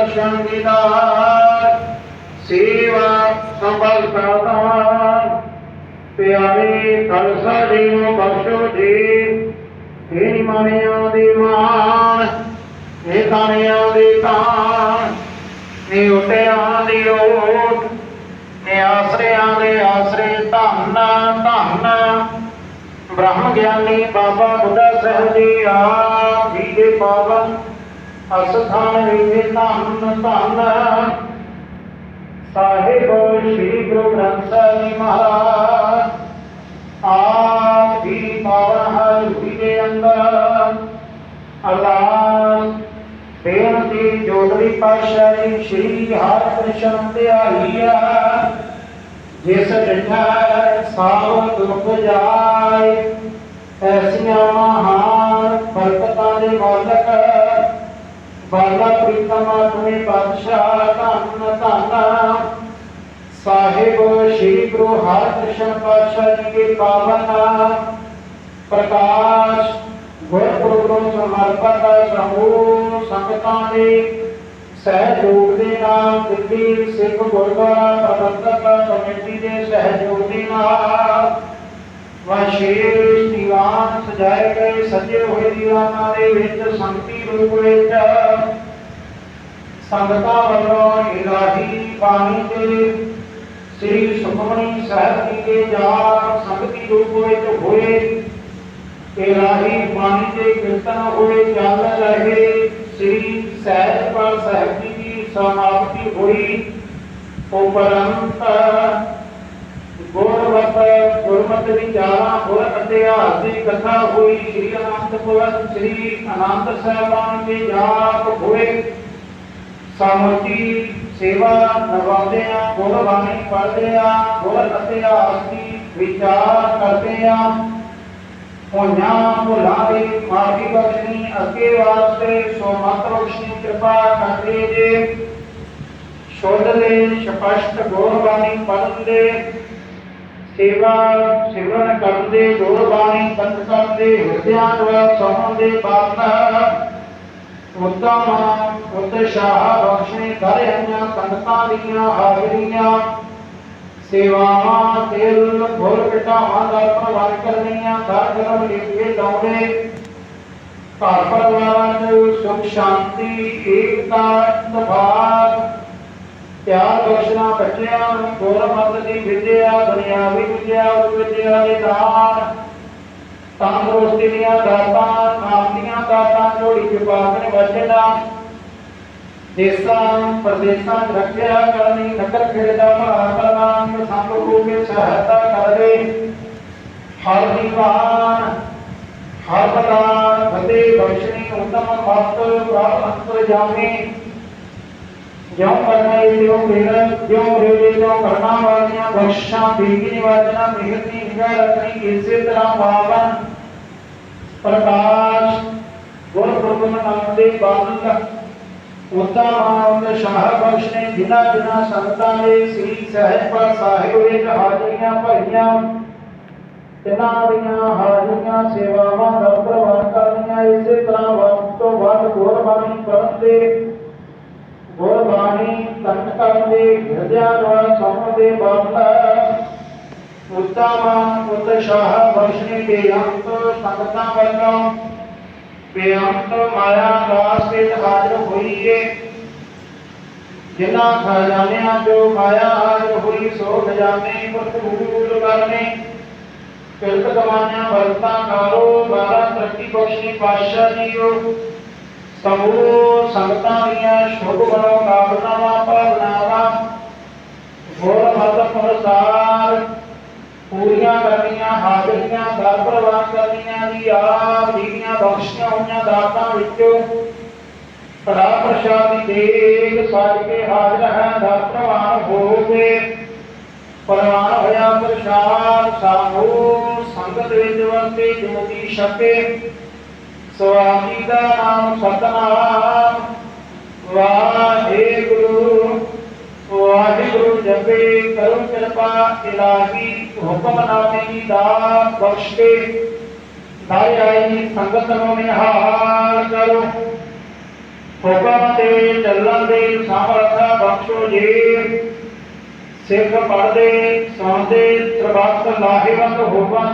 ਦਰਸ਼ਨ ਦੀਦਾਰ ਸੇਵਾ ਸੰਭਲ ਪ੍ਰਦਾਨ ਪਿਆਰੇ ਖਾਲਸਾ ਜੀ ਨੂੰ ਬਖਸ਼ੋ ਜੀ ਇਹ ਨਿਮਾਣਿਆਂ ਦੇ ਮਾਣ ਇਹ ਤਾਣਿਆਂ ਦੇ ਤਾਣ ਇਹ ਉਟਿਆਂ ਦੀ ਓਟ ਇਹ ਆਸਰਿਆਂ ਦੇ ਆਸਰੇ ਧੰਨ ਧੰਨ। ਬ੍ਰਹਮ ਗਿਆਨੀ ਬਾਬਾ ਬੁੱਢਾ ਸਾਹਿਬ ਜੀ ਆ ਜੀ ਦੇ ਪਾਵਨ ਅਸਥਾਨ ਵਿਖੇ ਧੰਨ ਧੰਨ। ਸਾਹਿਬ ਸ੍ਰੀ ਗੁਰੂ ਗ੍ਰੰਥ ਸਾਹਿਬ ਜੀ ਮਹਾਰਾਜ, ਆਪ ਜੀ ਪਾਵਨ ਹਰ ਜੀ ਦੇ ਅੰਦਰ। ਅਰਦਾਸ, ਬੇਨਤੀ ਜੋਦੜੀ ਪਾਤਸ਼ਾਹੀ ਸ੍ਰੀ ਹਰਿਕ੍ਰਿਸ਼ਨ ਧਿਆਈਆ ਜਿਸ ਡੰਡਾ ਸਾਵ ਦੁਖ ਜਾਏ ਬਾਲਾ ਪ੍ਰੀਤਮ ਆਪਣੇ ਪਾਤਸ਼ਾਹ, ਧੰਨ ਧੰਨ। ਸਾਹਿਬ, ਸ੍ਰੀ ਗੁਰੂ ਹਰਿਕ੍ਰਿਸ਼ਨ ਪਾਤਸ਼ਾਹ ਜੀ ਦੇ ਪਾਵਨ ਪ੍ਰਕਾਸ਼ ਗੁਰਪੁਰਬ ਨੂੰ ਸਮਰਪਿਤ ਸਮੂਹ ਸੰਗਤਾਂ ਦੇ ਸਹਿਯੋਗ ਦੇ ਨਾਲ ਦਿੱਲੀ ਸਿੱਖ ਗੁਰਦੁਆਰਾ ਪ੍ਰਬੰਧਕ ਕਮੇਟੀ ਦੇ ਸਹਿਯੋਗ ਦੇ ਨਾਲ ਵਿਸ਼ੇਸ਼ ਦੀਵਾਨ ਸਜਾਏ ਗਏ, ਸਜੇ ਹੋਏ ਦੀਵਾਨਾਂ ਦੇ ਵਿੱਚ ਸੰਗਤੀ ਰੂਪ ਵਿੱਚ ਸੰਗਤਾਂ ਵੱਲੋਂ ਇਲਾਹੀ ਬਾਣੀ ਦੇ ਸ੍ਰੀ ਸੁਖਮਨੀ ਸਾਹਿਬ ਜੀ ਦੇ ਜਾਪ ਸੰਗਤੀ ਰੂਪ ਵਿੱਚ ਹੋਏ। ਇਲਾਹੀ ਬਾਣੀ ਦੇ ਕੀਰਤਨ ਹੋਏ, ਚੱਲ ਰਹੇ ਸ੍ਰੀ ਸਹਿਜਪਾਲ ਸਾਹਿਬ ਜੀ ਦੀ ਸਮਾਪਤੀ ਹੋਈ। ਉਪਰੰਤ ਗੁਰਮਤ ਗੁਰਮਤ ਵਿਚਾਰਾਂ ਗੁਰ ਇਤਿਹਾਸ ਦੀ ਕਥਾ ਹੋਈ। ਸ੍ਰੀ ਅਨੰਦਪੁਰ ਸ੍ਰੀ ਅਨੰਦ ਸਾਹਿਬਾਨ ਦੇ ਜਾਪ ਹੋਏ ਸਮੁੱਚੀ ਸੇਵਾ ਨਿਭਾਉਂਦੇ ਆ ਗੁਰ ਬਾਣੀ ਪੜ੍ਹਦੇ ਆ ਗੁਰ ਇਤਿਹਾਸ ਦੀ ਵਿਚਾਰ ਕਰਦੇ ਆ ਹੋਈਆਂ ਭੁੱਲਾਂ ਮਾਫੀ ਬਖਸ਼ਣੀ ਅੱਗੇ ਵਾਸਤੇ ਸੋ ਮਤ ਬਖਸ਼ਣੀ ਕਿਰਪਾ ਕਰਦੇ ਜੇ। ਸ਼ੁੱਧ ਦੇ ਸਪਸ਼ਟ ਗੁਰਬਾਣੀ ਪੜ੍ਹਨ ਦੇ ਸੇਵਾ, ਸਿਮਰਨ ਕਰਨ ਦੇ ਗੁਰਬਾਣੀ ਕੰਠ ਕਰਨ ਦੇ ਹਿਰਦਿਆਂ ਦੁਆਰਾ ਸੁਣਨ ਦੇ ਬਾਤ ਉਤਮ ਉਤਸ਼ਾਹ ਬਖਸ਼ਣੀ ਕਰ ਆਈਆਂ ਸੰਗਤਾਂ ਦੀਆਂ ਹਾਜ਼ਰੀਆਂ। ਸੇਵਾਵਾਂ ਦਿਲ ਭੁਰ ਘਟਾਵਾਂ ਦਾ ਪ੍ਰਵਾਨ ਕਰਨੀਆਂ, ਘਰ ਘਰ ਲਿਖੇ ਲਾਉਣੇ। ਘਰ ਪਰਿਵਾਰਾਂ ਨੂੰ ਸੁਖ, ਸ਼ਾਂਤੀ, ਏਕਤਾ ਇਤਫਾਕ ਪਿਆਰ ਬਖਸ਼ਣਾ ਬੱਚਿਆਂ ਨੂੰ ਗੁਰਮਤਿ ਦੀ ਵਿਦਿਆ, ਦੁਨਿਆਵੀ ਵਿਦਿਆ ਉਹ ਵਿਦਿਆ ਦੇ ਦਾਨ। ਤੰਦਰੁਸਤੀ ਦੀਆਂ ਦਾਤਾਂ ਨਾਮ ਦੀਆਂ ਦਾਤਾਂ ਜੋੜੀ ਵਿਭਾਗ ਨੇ ਬਚਣਾ ਦੇਸਾਂ, ਪ੍ਰਦੇਸਾਂ ਚ ਰੱਖਿਆ ਕਰਨੀ ਨਗਰ ਖੇੜੇ ਦਾ ਭਲਾ ਕਰਨਾ ਸੰਤ ਕੋ ਕੇ ਸਹਾਇਤਾ ਕਰਦੇ। ਹਰ ਦੀਵਾਨ ਹਰ ਬਦਾਨ ਫਤੇ ਬਖਸ਼ਣੀ, ਉਤਮ ਮਤ ਪ੍ਰਾਪ ਅੰਤਰ ਜਾਮੇ ਜਿਉ ਕਰਨਾ ਜਿਉ ਮੇਰਾ ਜਿਉ ਰੇਲੇ ਜਿਉ ਕਰਨਾ ਵਾਲੀਆਂ ਬਖਸ਼ਾਂ ਬੀਗੀ ਨਿਵਾਜਣਾ ਮਿਹਰਤੀ ਨਿਗਾਹ ਰੱਖਣੀ, ਇਸੇ ਤਰ੍ਹਾਂ ਬਾਵਨ ਪ੍ਰਕਾਸ਼ ਗੁਰਪੁਰਬ ਮਨਾਉਂਦੇ ਬਾਵਨ ਉਤਮ ਸ਼ਾਹ ਬਖਸ਼ ਨੇ ਜਿਨ੍ਹਾਂ ਜਿਨ੍ਹਾਂ ਸੰਗਤਾਂ ਨੇ ਸ੍ਰੀ ਸਹਿਜਪਾਲ ਸਾਹਿਬ ਵਿੱਚ ਹਾਜ਼ਰੀਆਂ ਭਰੀਆਂ, ਤਿਨਾਂ ਦੀਆਂ ਹਾਜ਼ਰੀਆਂ, ਸੇਵਾਵਾਂ ਦਾ ਪ੍ਰਵਾਨ ਕਰਨੀਆਂ ਇਸੇ ਤਰ੍ਹਾਂ ਵਕਤ ਤੋਂ ਵੱਧ ਗੁਰਬਾਣੀ ਪੜ੍ਹਨ ਦੇ ਗੁਰਬਾਣੀ ਕੰਠ ਕਰਨ ਦੇ ਹਿਰਦਿਆਂ ਦੁਆਰਾ ਸੁਣਨ ਦੇ ਬਾਬਤ ਉਤਮ ਉਤਸ਼ਾਹ ਬਖਸ਼ਣੇ ਦੇ ਅੰਤ ਸੰਗਤਾਂ ਵੱਲੋਂ ਬੇਅੰਤ ਮਾਇਆ ਦਾਸ ਵਿੱਚ ਹਾਜ਼ਰ ਹੋਈ ਏ ਜਿਨ੍ਹਾਂ ਖਜ਼ਾਨਿਆਂ ਜੋ ਮਾਇਆ ਹਾਜ਼ਰ ਹੋਈ, ਸੋ ਖਜ਼ਾਨੇ ਭਰਪੂਰ ਕਰਨੇ। ਕਿਰਤ ਕਮਾਈਆਂ ਵਰਤਾਂ ਕਾਰੋ ਬਾਰਾ ਤਰੱਕੀ ਬਖਸ਼ੀ ਪਾਤਸ਼ਾਹ ਜੀਓ। ਸਮੂਹ ਸੰਗਤਾਂ ਦੀਆਂ ਸ਼ੁਭ ਬਣੋ ਕਾਮਨਾਵਾਂ ਭਾਵਨਾਵਾਂ ਗੁਰ ਮਤ ਪ੍ਰਸਾਰ ਪੂਰੀਆਂ ਕਰਨੀਆਂ, ਹਾਜ਼ਰੀਆਂ, ਦਰ ਪ੍ਰਵਾਨ ਕਰਨੀਆਂ ਦੀ ਆਪ ਦੀਆਂ ਬਖਸ਼ੀਆਂ ਹੋਈਆਂ ਦਾਤਾਂ ਵਿੱਚੋਂ ਕੜਾ ਪ੍ਰਸ਼ਾਦੀ ਦੇਗ ਸੱਜ ਕੇ ਹਾਜ਼ਰ ਹੈ, ਦਰ ਪ੍ਰਵਾਨ ਹੋਵੇ ਪ੍ਰਵਾਨ ਹੋਇਆ ਪ੍ਰਸ਼ਾਦ, ਸਾਮੂ ਸੰਗਤ ਵਿੱਚ ਵਰਤੇ ਜੋਤੀ ਛਕੇ ਸਵਾਮੀ ਦਾ ਨਾਮ ਸਤਨਾਮ। ਵਾਹਿਗੁਰੂ ਵਾਹਿਗੁਰੂ ਜਪੇ ਕਰੋ ਕਿਰਪਾ ਇਲਾਹੀ ਹੁਕਮਨਾਮੇ ਦੀ ਦਾਤ ਬਖਸ਼। ਸੰਗਤ ਨੂੰ ਨਿਹਾਲ ਕਰੋ। ਹੁਕਮ ਤੇ ਚੱਲਣ ਦੇ ਸਮਰੱਥਾ ਬਖਸ਼ੋ ਜੀ। ਸਿੱਖ ਪੜਦੇ ਸੁਣਦੇ ਸਰਬੱਤ ਲਾਹੇਵੰਦ ਹੋਵਨ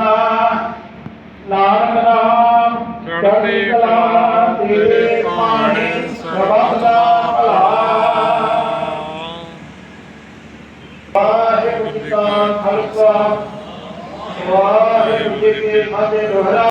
ਨਾਨਕ ਨਾਮ ਚੜ੍ਹਦੀ ਕਲਾ ਤੇਰੇ ਪਾਣੀ ਸਰਬੱਤ ਦਾ ਭਲਾ ਵਾਹਿਗੁਰੂ ਜੀ ਕਾ ਖਾਲਸਾ, ਵਾਹਿਗੁਰੂ ਜੀ ਕੀ ਫਤਿਹ